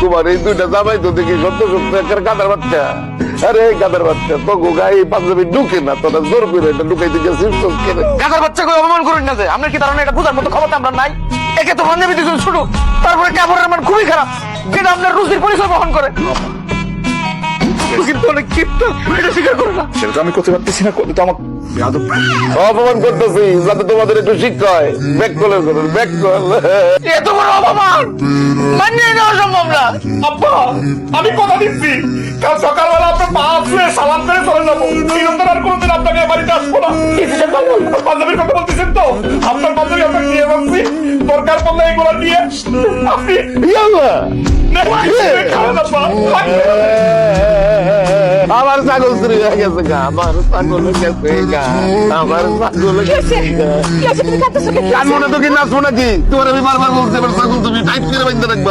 তোমার এই দুইটা জামাই তো দেখি সত্য সত্য একটা গাদার বাচ্চা। আরে কাদার বাচ্চা তো গোগাই পাঞ্জাবি ঢুকে না, তোরা জোর করে এটা ঢুকাইতে গেছিস তো কেন গাদার বাচ্চাকে অপমান করুন না যে। আমরা কি ধারণা এটা বোঝার মতো ক্ষমতা আমরা নাই? একে তো পাঞ্জাবি দুজন শুরু তারপরে কাপড়ের মান খুবই খারাপ, যেটা আপনার রুচির পরিচয় বহন করে। এটা স্বীকার করে না। সেটা তো আমি করতে পারতেছি না করতে তো আমার বেয়াদব অপমান করতেছি যাতে তোমাদের একটু শিক্ষা হয়। ব্যাক কলের করুন ব্যাক কল। এত বড় অপমান! মানিয়ে নেওয়া সম্ভব না। আব্বা আমি কথা দিচ্ছি। কাল সকালবেলা আপনার পা ছুঁয়ে সালাম করে চলে যাব। চিরন্তন আর কোনোদিন আপনাকে বাড়িতে আসব না। বান্ধবীর কথা বলতেছেন তো? আপনার নিয়ে ভাবছি দরকার পড়লে এগুলো দিয়ে আপনি আমার ছাগল চুরি হয়ে গেছে গা আমার ছাগল গেছে গা আমার ছাগল গেছে গা। কান? মনে তো কি নাচবো নাকি তোমার আমি বারবার বলছি আমার ছাগল তুমি টাইট করে বাইন্ধে রাখবা